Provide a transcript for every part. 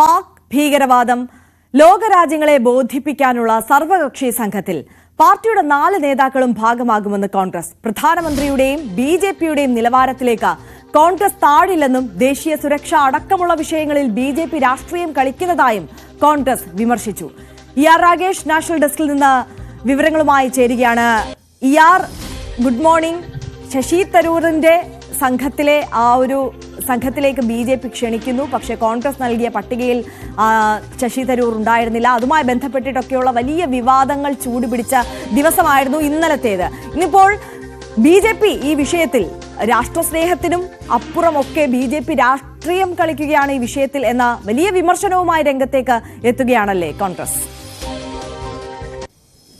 പാക് ഭീകരവാദം ലോകരാജ്യങ്ങളെ ബോധിപ്പിക്കാനുള്ള സർവകക്ഷി സംഘത്തിൽ പാർട്ടിയുടെ നാല് നേതാക്കളും ഭാഗമാകുമെന്ന് കോൺഗ്രസ്. പ്രധാനമന്ത്രിയുടെയും ബി ജെ പിയുടെയും നിലവാരത്തിലേക്ക് കോൺഗ്രസ് താഴില്ലെന്നും ദേശീയ സുരക്ഷ അടക്കമുള്ള വിഷയങ്ങളിൽ ബി ജെ പി രാഷ്ട്രീയം കളിക്കുന്നതായും കോൺഗ്രസ് വിമർശിച്ചു. ഇ ആർ രാഗേഷ് നാഷണൽ ഡെസ്കിൽ നിന്ന് വിവരങ്ങളുമായി ചേരുകയാണ്. ഇ ആർ ഗുഡ് മോർണിംഗ്. ശശി തരൂറിന്റെ സംഘത്തിലെ ആ ഒരു സംഘത്തിലേക്ക് ബി ജെ പി ക്ഷണിക്കുന്നു. പക്ഷേ കോൺഗ്രസ് നൽകിയ പട്ടികയിൽ ശശി തരൂർ ഉണ്ടായിരുന്നില്ല. അതുമായി ബന്ധപ്പെട്ടിട്ടൊക്കെയുള്ള വലിയ വിവാദങ്ങൾ ചൂടുപിടിച്ച ദിവസമായിരുന്നു ഇന്നലത്തേത്. ഇന്നിപ്പോൾ ബി ജെ പി ഈ വിഷയത്തിൽ രാഷ്ട്രസ്നേഹത്തിനും അപ്പുറമൊക്കെ ബി ജെ പി രാഷ്ട്രീയം കളിക്കുകയാണ് ഈ വിഷയത്തിൽ എന്ന വലിയ വിമർശനവുമായി രംഗത്തേക്ക് എത്തുകയാണല്ലേ കോൺഗ്രസ്?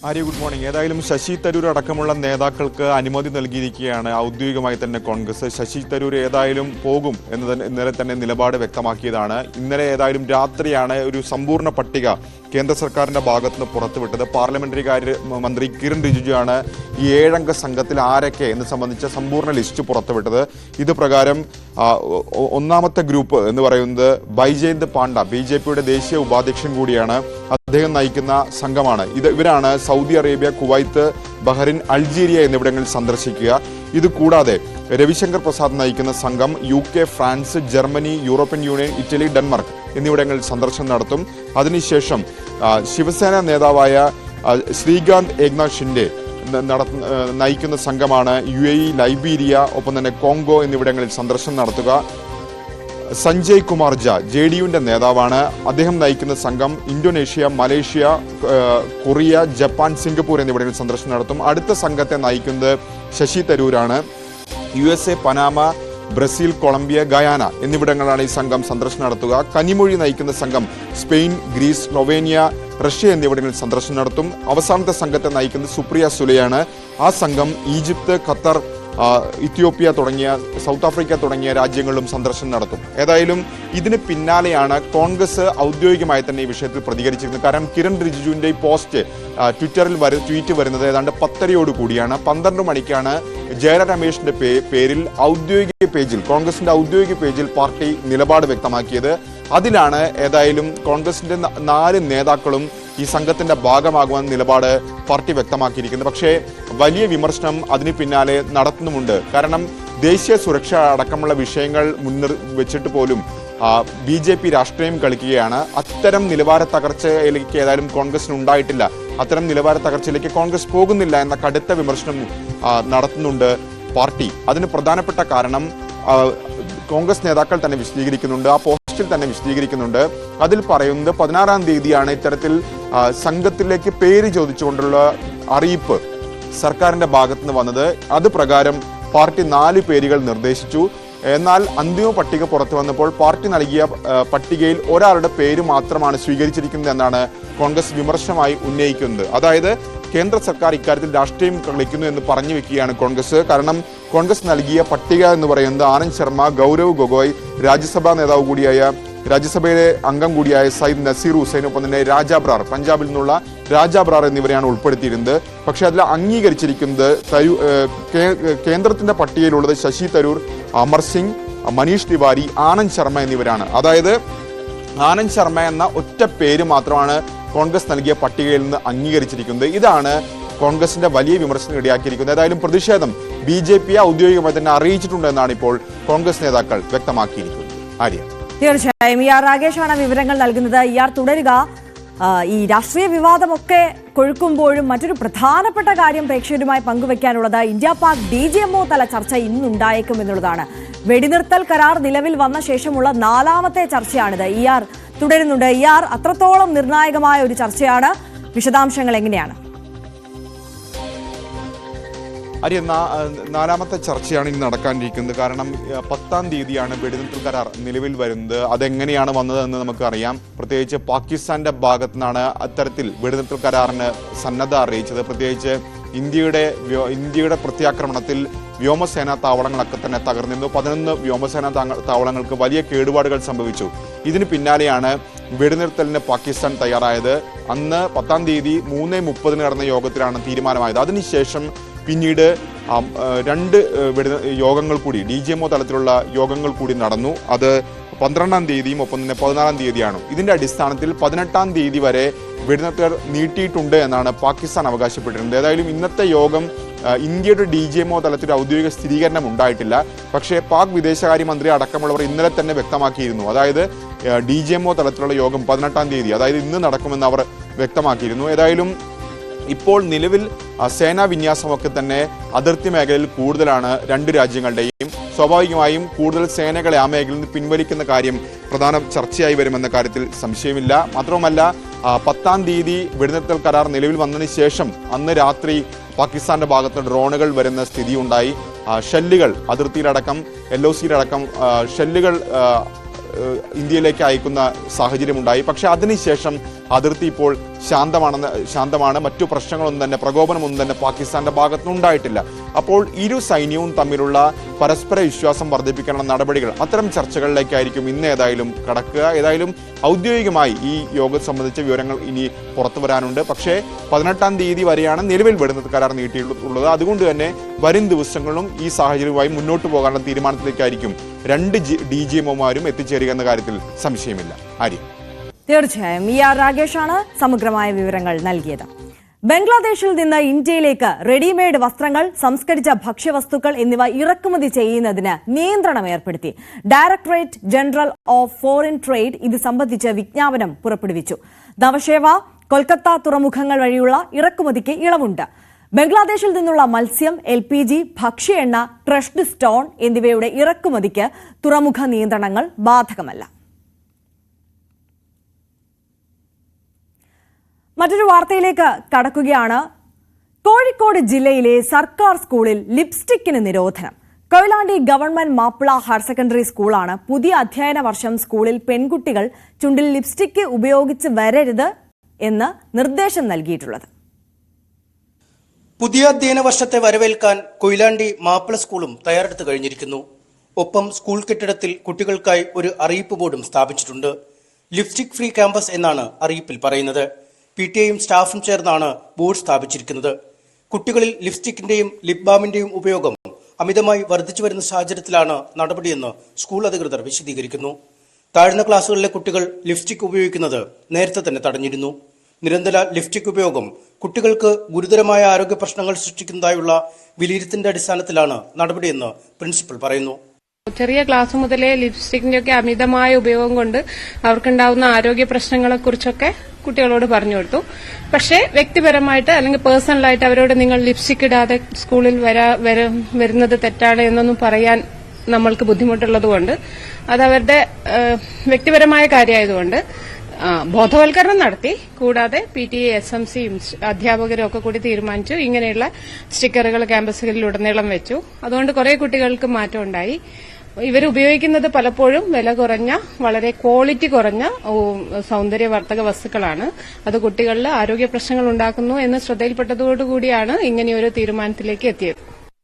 Arya good morning. ഏതായാലും ശശി തരൂർ അടക്കമുള്ള നേതാക്കൾക്ക് അനുമതി നൽകിയിരിക്കുകയാണ് ഔദ്യോഗികമായി തന്നെ കോൺഗ്രസ്. ശശി തരൂർ ഏതായാലും പോകും എന്ന് തന്നെ ഇന്നലെ തന്നെ നിലപാട് വ്യക്തമാക്കിയതാണ്. ഇന്നലെ ഏതായാലും രാത്രിയാണ് ഒരു സമ്പൂർണ പട്ടിക കേന്ദ്ര സർക്കാരിന്റെ ഭാഗത്തുനിന്ന് പുറത്തുവിട്ടത്. പാർലമെന്ററി കാര്യ മന്ത്രി കിരൺ റിജിജുവാണ് ഈ ഏഴംഗ സംഘത്തിൽ ആരൊക്കെ എന്ന് സംബന്ധിച്ച സമ്പൂർണ ലിസ്റ്റ് പുറത്തുവിട്ടത്. ഇത് പ്രകാരം ആ, ഒ- ഒ- ഒന്നാമത്തെ ഗ്രൂപ്പ് എന്ന് പറയുന്നത് ബൈജയന്ത് പാണ്ഡ ബി ദേശീയ ഉപാധ്യക്ഷൻ കൂടിയാണ്. അദ്ദേഹം നയിക്കുന്ന സംഘമാണ്. ഇത് ഇവരാണ് Saudi Arabia Kuwait Bahrain Algeria എന്നിവിടങ്ങളിൽ സന്ദർശിക്കുക. ഇത് കൂടാതെ രവിശങ്കർ പ്രസാദ് നയിക്കുന്ന സംഘം U K France Germany European Union Italy Denmark എന്നിവിടങ്ങളിൽ സന്ദർശനം നടത്തും. അതിനുശേഷം ശിവസേന നേതാവായ ശ്രീകാന്ത് ഏക്നാഥ് ഷിൻഡെ നട നയിക്കുന്ന സംഘമാണ് യു എ ഇ ലൈബീരിയ ഒപ്പം തന്നെ കോങ്കോ എന്നിവിടങ്ങളിൽ സന്ദർശനം നടത്തുക. സഞ്ജയ് കുമാർ ജ ജെ ഡി യുവിന്റെ നേതാവാണ്. അദ്ദേഹം നയിക്കുന്ന സംഘം Indonesia Malaysia Korea Japan Singapore എന്നിവിടങ്ങളിൽ സന്ദർശനം നടത്തും. അടുത്ത സംഘത്തെ നയിക്കുന്നത് Shashi തരൂരാണ്. U S A Panama Brazil Colombia Guyana എന്നിവിടങ്ങളാണ് ഈ സംഘം സന്ദർശനം നടത്തുക. കനിമൊഴി നയിക്കുന്ന സംഘം സ്പെയിൻ ഗ്രീസ് സ്ലൊവേനിയ റഷ്യ എന്നിവിടങ്ങളിൽ സന്ദർശനം നടത്തും. അവസാനത്തെ സംഘത്തെ നയിക്കുന്നത് സുപ്രിയ സുലയാണ്. ആ സംഘം ഈജിപ്ത് ഖത്തർ ഇത്യോപ്യ തുടങ്ങിയ സൗത്ത് ആഫ്രിക്ക തുടങ്ങിയ രാജ്യങ്ങളിലും സന്ദർശനം നടത്തും. ഏതായാലും ഇതിന് പിന്നാലെയാണ് കോൺഗ്രസ് ഔദ്യോഗികമായി തന്നെ ഈ വിഷയത്തിൽ പ്രതികരിച്ചിരുന്നത് കാരണം കിരൺ റിജിജുവിന്റെ ഈ പോസ്റ്റ് ട്വിറ്ററിൽ വര ട്വീറ്റ് വരുന്നത് ഏതാണ്ട് പത്തരയോട് കൂടിയാണ്. പന്ത്രണ്ട് മണിക്കാണ് ജയര രമേഷിന്റെ പേ- പേരിൽ ഔദ്യോഗിക പേജിൽ കോൺഗ്രസിന്റെ ഔദ്യോഗിക പേജിൽ പാർട്ടി നിലപാട് വ്യക്തമാക്കിയത്. അതിലാണ് ഏതായാലും കോൺഗ്രസിന്റെ നാല് നേതാക്കളും ഈ സംഘത്തിന്റെ ഭാഗമാകുമെന്ന നിലപാട് പാർട്ടി വ്യക്തമാക്കിയിരിക്കുന്നു. പക്ഷേ വലിയ വിമർശനം അതിന് പിന്നാലെ നടത്തുന്നുമുണ്ട്. കാരണം ദേശീയ സുരക്ഷ അടക്കമുള്ള വിഷയങ്ങൾ മുൻനിർ വെച്ചിട്ട് പോലും ബി ജെ പി രാഷ്ട്രീയം കളിക്കുകയാണ്. അത്തരം നിലവാര തകർച്ചയിലേക്ക് ഏതായാലും കോൺഗ്രസിന് ഉണ്ടായിട്ടില്ല. അത്തരം നിലവാര തകർച്ചയിലേക്ക് കോൺഗ്രസ് പോകുന്നില്ല എന്ന കടുത്ത വിമർശനം നടത്തുന്നുണ്ട് പാർട്ടി. അതിന് പ്രധാനപ്പെട്ട കാരണം കോൺഗ്രസ് നേതാക്കൾ തന്നെ വിശദീകരിക്കുന്നുണ്ട്. ആ പോസ്റ്റിൽ തന്നെ വിശദീകരിക്കുന്നുണ്ട്. അതിൽ പറയുന്നത് പതിനാറാം തീയതിയാണ് ഇത്തരത്തിൽ സംഘത്തിലേക്ക് പേര് ചോദിച്ചുകൊണ്ടുള്ള അറിയിപ്പ് സർക്കാരിന്റെ ഭാഗത്ത് നിന്ന് വന്നത്. അത് പ്രകാരം പാർട്ടി നാല് പേരുകൾ നിർദ്ദേശിച്ചു. എന്നാൽ അന്തിമ പട്ടിക പുറത്തു വന്നപ്പോൾ പാർട്ടി നൽകിയ പട്ടികയിൽ ഒരാളുടെ പേര് മാത്രമാണ് സ്വീകരിച്ചിരിക്കുന്നത് എന്നാണ് കോൺഗ്രസ് വിമർശമായി ഉന്നയിക്കുന്നത്. അതായത് കേന്ദ്ര സർക്കാർ ഇക്കാര്യത്തിൽ രാഷ്ട്രീയം കളിക്കുന്നു എന്ന് പറഞ്ഞു വെക്കുകയാണ് കോൺഗ്രസ്. കാരണം കോൺഗ്രസ് നൽകിയ പട്ടിക എന്ന് പറയുന്നത് ആനന്ദ് ശർമ്മ ഗൗരവ് ഗൊഗോയ് രാജ്യസഭാ നേതാവ് കൂടിയായ രാജ്യസഭയിലെ അംഗം കൂടിയായ സയ്യിദ് നസീർ ഹുസൈൻ ഒപ്പം തന്നെ രാജാബ്രാർ പഞ്ചാബിൽ നിന്നുള്ള രാജാബ്രാർ എന്നിവരെയാണ് ഉൾപ്പെടുത്തിയിരുന്നത്. പക്ഷെ അതിൽ അംഗീകരിച്ചിരിക്കുന്നത് തരൂ കേന്ദ്രത്തിന്റെ പട്ടികയിലുള്ളത് ശശി തരൂർ അമർ സിംഗ് മനീഷ് തിവാരി ആനന്ദ് ശർമ്മ എന്നിവരാണ്. അതായത് ആനന്ദ് ശർമ്മ എന്ന ഒറ്റ പേര് മാത്രമാണ് കോൺഗ്രസ് നൽകിയ പട്ടികയിൽ നിന്ന് അംഗീകരിച്ചിരിക്കുന്നത്. ഇതാണ് കോൺഗ്രസിന്റെ വലിയ വിമർശനം ഇടയാക്കിയിരിക്കുന്നത്. ഏതായാലും പ്രതിഷേധം ബി ജെ പി ഔദ്യോഗികമായി തന്നെ അറിയിച്ചിട്ടുണ്ടെന്നാണ് ഇപ്പോൾ കോൺഗ്രസ് നേതാക്കൾ വ്യക്തമാക്കിയിരിക്കുന്നത്. ആര്യ? തീർച്ചയായും. ഇ ആർ രാഗേഷാണ് വിവരങ്ങൾ നൽകുന്നത്. ഇയാൾ തുടരുക. ഈ രാഷ്ട്രീയ വിവാദമൊക്കെ കൊഴുക്കുമ്പോഴും മറ്റൊരു പ്രധാനപ്പെട്ട കാര്യം പ്രേക്ഷകരുമായി പങ്കുവെക്കാനുള്ളത് India Pak D G M O തല ചർച്ച ഇന്നുണ്ടായേക്കും എന്നുള്ളതാണ്. വെടിനിർത്തൽ കരാർ നിലവിൽ വന്ന ശേഷമുള്ള നാലാമത്തെ ചർച്ചയാണിത്. ഇ ആർ തുടരുന്നുണ്ട്. ഇ ആർ അത്രത്തോളം നിർണായകമായ ഒരു ചർച്ചയാണ്. വിശദാംശങ്ങൾ എങ്ങനെയാണ്? അരി നാ- നാലാമത്തെ ചർച്ചയാണ് ഇനി നടക്കാനിരിക്കുന്നത്. കാരണം പത്താം തീയതിയാണ് വെടിനിർത്തൽ കരാർ നിലവിൽ വരുന്നത്. അതെങ്ങനെയാണ് വന്നതെന്ന് നമുക്കറിയാം. പ്രത്യേകിച്ച് പാകിസ്ഥാന്റെ ഭാഗത്തു നിന്നാണ് അത്തരത്തിൽ വെടിനിർത്തൽ കരാറിന് സന്നദ്ധ അറിയിച്ചത്. പ്രത്യേകിച്ച് ഇന്ത്യയുടെ ഇന്ത്യയുടെ പ്രത്യാക്രമണത്തിൽ വ്യോമസേനാ താവളങ്ങളൊക്കെ തന്നെ തകർന്നിരുന്നു. പതിനൊന്ന് വ്യോമസേനാ താവളങ്ങൾക്ക് വലിയ കേടുപാടുകൾ സംഭവിച്ചു. ഇതിന് പിന്നാലെയാണ് വെടിനിർത്തലിന് പാകിസ്ഥാൻ തയ്യാറായത്. അന്ന് പത്താം തീയതി മൂന്ന് മുപ്പതിന് നടന്ന യോഗത്തിലാണ് തീരുമാനമായത്. അതിനുശേഷം പിന്നീട് രണ്ട് യോഗങ്ങൾ കൂടി ഡി ജി എംഒ തലത്തിലുള്ള യോഗങ്ങൾ കൂടി നടന്നു. അത് പന്ത്രണ്ടാം തീയതിയും ഒപ്പം തന്നെ പതിനാലാം തീയതിയാണ്. ഇതിന്റെ അടിസ്ഥാനത്തിൽ പതിനെട്ടാം തീയതി വരെ വെടിനിർത്തൽ നീട്ടിയിട്ടുണ്ട് എന്നാണ് പാകിസ്ഥാൻ അവകാശപ്പെട്ടിരുന്നത്. ഏതായാലും ഇന്നത്തെ യോഗം ഇന്ത്യയുടെ ഡി ജി എംഒ തലത്തിൽ ഔദ്യോഗിക സ്ഥിരീകരണം ഉണ്ടായിട്ടില്ല. പക്ഷേ പാക് വിദേശകാര്യമന്ത്രി അടക്കമുള്ളവർ ഇന്നലെ തന്നെ വ്യക്തമാക്കിയിരുന്നു. അതായത് ഡി ജി എംഒ തലത്തിലുള്ള യോഗം പതിനെട്ടാം തീയതി അതായത് ഇന്ന് നടക്കുമെന്ന് അവർ വ്യക്തമാക്കിയിരുന്നു. ഏതായാലും ഇപ്പോൾ നിലവിൽ സേനാ വിന്യാസമൊക്കെ തന്നെ അതിർത്തി മേഖലയിൽ കൂടുതലാണ് രണ്ട് രാജ്യങ്ങളുടെയും. സ്വാഭാവികമായും കൂടുതൽ സേനകളെ ആ മേഖലയിൽ നിന്ന് പിൻവലിക്കുന്ന കാര്യം പ്രധാന ചർച്ചയായി വരുമെന്ന കാര്യത്തിൽ സംശയമില്ല. മാത്രവുമല്ല പത്താം തീയതി വെടിനിർത്തൽ കരാർ നിലവിൽ വന്നതിന് ശേഷം അന്ന് രാത്രി പാകിസ്ഥാന്റെ ഭാഗത്ത് ഡ്രോണുകൾ വരുന്ന സ്ഥിതി ഉണ്ടായി ഷെല്ലുകൾ അതിർത്തിയിലടക്കം എൽ ഒ സിയിലടക്കം ഷെല്ലുകൾ ഇന്ത്യയിലേക്ക് അയക്കുന്ന സാഹചര്യമുണ്ടായി. പക്ഷെ അതിനുശേഷം അതിർത്തി ഇപ്പോൾ ശാന്തമാണെന്ന് ശാന്തമാണ്. മറ്റു പ്രശ്നങ്ങളൊന്നും തന്നെ പ്രകോപനമൊന്നും തന്നെ പാകിസ്ഥാന്റെ ഭാഗത്തുനിന്ന് ഉണ്ടായിട്ടില്ല. അപ്പോൾ ഇരു സൈന്യവും തമ്മിലുള്ള പരസ്പര വിശ്വാസം വർദ്ധിപ്പിക്കാനുള്ള നടപടികൾ അത്തരം ചർച്ചകളിലേക്കായിരിക്കും ഇന്ന് ഏതായാലും കടക്കുക. ഏതായാലും ഔദ്യോഗികമായി ഈ യോഗം സംബന്ധിച്ച വിവരങ്ങൾ ഇനി പുറത്തു വരാനുണ്ട്. പക്ഷേ പതിനെട്ടാം തീയതി വരെയാണ് നിലവിൽ വെടിനിർത്തൽ കരാർ നീട്ടിയിട്ടുള്ളത്. അതുകൊണ്ട് തന്നെ വരും ദിവസങ്ങളിലും ഈ സാഹചര്യവുമായി മുന്നോട്ട് പോകാനുള്ള തീരുമാനത്തിലേക്കായിരിക്കും രണ്ട് ഡി ജി എംഒമാരും എത്തിച്ചേരുക എന്ന കാര്യത്തിൽ സംശയമില്ല. ആര്യ? തീർച്ചയായും. ഇ ആർ രാകേഷാണ് സമഗ്രമായ വിവരങ്ങൾ നൽകിയത്. ബംഗ്ലാദേശിൽ നിന്ന് ഇന്ത്യയിലേക്ക് റെഡിമെയ്ഡ് വസ്ത്രങ്ങൾ സംസ്കരിച്ച ഭക്ഷ്യവസ്തുക്കൾ എന്നിവ ഇറക്കുമതി ചെയ്യുന്നതിന് നിയന്ത്രണം ഏർപ്പെടുത്തി. Directorate general of foreign trade ഇത് സംബന്ധിച്ച് വിജ്ഞാപനം പുറപ്പെടുവിച്ചു. നവശേവ കൊൽക്കത്ത തുറമുഖങ്ങൾ വഴിയുള്ള ഇറക്കുമതിക്ക് ഇളവുണ്ട്. ബംഗ്ലാദേശിൽ നിന്നുള്ള മത്സ്യം എൽ പി ജി ഭക്ഷ്യ എണ്ണ സ്റ്റോൺ എന്നിവയുടെ ഇറക്കുമതിക്ക് തുറമുഖ നിയന്ത്രണങ്ങൾ ബാധകമല്ല. മറ്റൊരു വാർത്തയിലേക്ക് കടക്കുകയാണ്. കോഴിക്കോട് ജില്ലയിലെ സർക്കാർ സ്കൂളിൽ ലിപ്സ്റ്റിക്കിന് നിരോധനം. Koyilandy government Mappila higher secondary സ്കൂളാണ് പുതിയ അധ്യയന വർഷം സ്കൂളിൽ പെൺകുട്ടികൾ ചുണ്ടിൽ ലിപ്സ്റ്റിക്ക് ഉപയോഗിച്ച് വരരുത് എന്ന് നിർദ്ദേശം നൽകിയിട്ടുള്ളത്. പുതിയ അധ്യയന വർഷത്തെ വരവേൽക്കാൻ കൊയിലാണ്ടി മാപ്പിള സ്കൂളും തയ്യാറെടുത്ത് കഴിഞ്ഞിരിക്കുന്നു. ഒപ്പം സ്കൂൾ കെട്ടിടത്തിൽ കുട്ടികൾക്കായി ഒരു അറിയിപ്പ് ബോർഡും സ്ഥാപിച്ചിട്ടുണ്ട്. ലിപ്സ്റ്റിക് ഫ്രീ ക്യാമ്പസ് എന്നാണ് അറിയിപ്പിൽ പറയുന്നത്. പി ടി എയും സ്റ്റാഫും ചേർന്നാണ് ബോർഡ് സ്ഥാപിച്ചിരിക്കുന്നത്. കുട്ടികളിൽ ലിപ്സ്റ്റിക്കിന്റെയും ലിപ് ബാമിന്റെയും ഉപയോഗം അമിതമായി വർദ്ധിച്ചു വരുന്ന സാഹചര്യത്തിലാണ് നടപടിയെന്ന് സ്കൂൾ അധികൃതർ വിശദീകരിക്കുന്നു. താഴ്ന്ന ക്ലാസുകളിലെ കുട്ടികൾ ലിപ്സ്റ്റിക് ഉപയോഗിക്കുന്നത് നേരത്തെ തന്നെ തടഞ്ഞിരുന്നു. നിരന്തര ലിഫ്റ്റിക് ഉപയോഗം കുട്ടികൾക്ക് ഗുരുതരമായ ആരോഗ്യ പ്രശ്നങ്ങൾ സൃഷ്ടിക്കുന്നതായുള്ള വിലയിരുത്തിന്റെ അടിസ്ഥാനത്തിലാണ് നടപടിയെന്ന് പ്രിൻസിപ്പൽ പറയുന്നു. ചെറിയ ക്ലാസ് മുതലേ ലിപ്സ്റ്റിക്കിന്റെ ഒക്കെ അമിതമായ ഉപയോഗം കൊണ്ട് അവർക്കുണ്ടാവുന്ന ആരോഗ്യ പ്രശ്നങ്ങളെ കുറിച്ചൊക്കെ കുട്ടികളോട് പറഞ്ഞു കൊടുത്തു. പക്ഷേ വ്യക്തിപരമായിട്ട് അല്ലെങ്കിൽ പേഴ്സണലായിട്ട് അവരോട് നിങ്ങൾ ലിപ്സ്റ്റിക് ഇടാതെ സ്കൂളിൽ വരാ വര- വരുന്നത് തെറ്റാണ് എന്നൊന്നും പറയാൻ നമ്മൾക്ക് ബുദ്ധിമുട്ടുള്ളതുകൊണ്ട് അത് അവരുടെ വ്യക്തിപരമായ കാര്യമായതുകൊണ്ട് ബോധവൽക്കരണം നടത്തി. കൂടാതെ P T S M C അധ്യാപകരും ഒക്കെ കൂടി തീരുമാനിച്ചു. ഇങ്ങനെയുള്ള സ്റ്റിക്കറുകൾ ക്യാമ്പസുകളിൽ ഉടനീളം വെച്ചു. അതുകൊണ്ട് കുറെ കുട്ടികൾക്ക് മാറ്റം ഉണ്ടായി ഇവർ ഉപയോഗിക്കുന്നത് പലപ്പോഴും വില കുറഞ്ഞ വളരെ ക്വാളിറ്റി കുറഞ്ഞ സൗന്ദര്യവർത്തക വസ്തുക്കളാണ്. അത് കുട്ടികളിൽ ആരോഗ്യ പ്രശ്നങ്ങൾ ഉണ്ടാക്കുന്നു എന്ന് ശ്രദ്ധയിൽപ്പെട്ടതോടുകൂടിയാണ് ഇങ്ങനെയൊരു തീരുമാനത്തിലേക്ക് എത്തിയത്.